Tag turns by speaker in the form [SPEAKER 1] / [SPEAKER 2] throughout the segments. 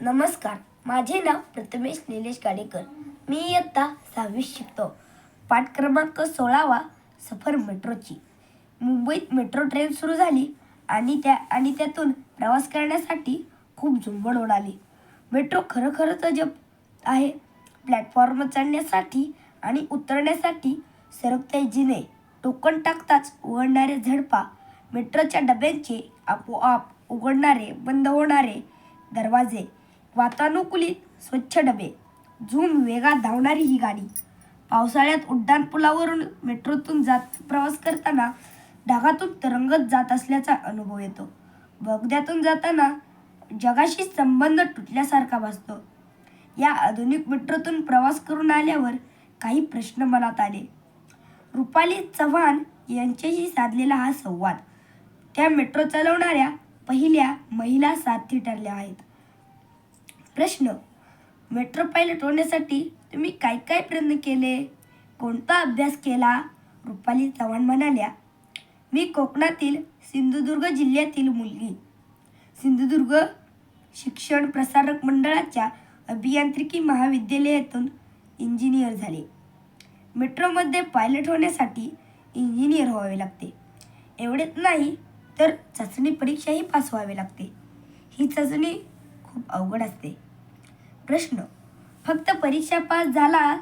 [SPEAKER 1] नमस्कार माझे नाव प्रथमेश निलेश गाडेकर. मी इयत्ता सहावीस शिकतो. पाठ क्रमांक सोळावा सफर मेट्रोची. मुंबईत मेट्रो ट्रेन सुरू झाली आणि त्या आणि त्यातून प्रवास करण्यासाठी खूप झुंबड उडाली मेट्रो खरोखरच अजब आहे. प्लॅटफॉर्म चढण्यासाठी आणि उतरण्यासाठी सरकत्या जिने टोकन टाकताच उघडणारे झडपा मेट्रोच्या डब्यांचे आपोआप उघडणारे बंद होणारे दरवाजे वातानुकूलित स्वच्छ डबे. झूम वेगात धावणारी ही गाडी. पावसाळ्यात उड्डाण पुलावरून मेट्रोतून जात प्रवास करताना ढगातून तरंगत जात असल्याचा अनुभव येतो. बोगद्यातून जाताना जगाशी संबंध तुटल्यासारखा भासतो. या आधुनिक मेट्रोतून प्रवास करून आल्यावर काही प्रश्न मनात आले. रुपाली चव्हाण यांच्याशी साधलेला हा संवाद. त्या मेट्रो चालवणाऱ्या पहिल्या महिला साथी ठरल्या आहेत. प्रश्न. मेट्रो पायलट होण्यासाठी तुम्ही काय काय प्रयत्न केले? कोणता अभ्यास केला? रुपाली चव्हाण म्हणाल्या मी कोकणातील सिंधुदुर्ग जिल्ह्यातील मुलगी. सिंधुदुर्ग शिक्षण प्रसारक मंडळाच्या अभियांत्रिकी महाविद्यालयातून इंजिनियर झाले. मेट्रोमध्ये पायलट होण्यासाठी इंजिनियर व्हावे लागते. एवढेच नाही तर चाचणी परीक्षाही पास व्हावी लागते. ही चाचणी खूप अवघड असते. प्रश्न. फक्त परीक्षा पास झाला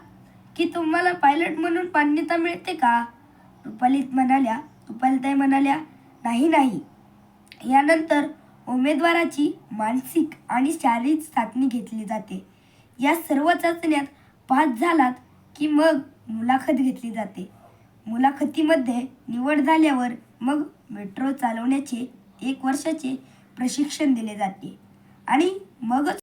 [SPEAKER 1] की तुम्हाला पायलट म्हणून मान्यता मिळते का? रुपालीत म्हणाल्या रुपालीताई म्हणाल्या नाही नाही. यानंतर उमेदवाराची मानसिक आणि शारीरिक चाचणी घेतली जाते. या सर्व चाचण्यात पास झालात की मग मुलाखत घेतली जाते. मुलाखतीमध्ये निवड झाल्यावर मग मेट्रो चालवण्याचे एक वर्षाचे प्रशिक्षण दिले जाते आणि मगच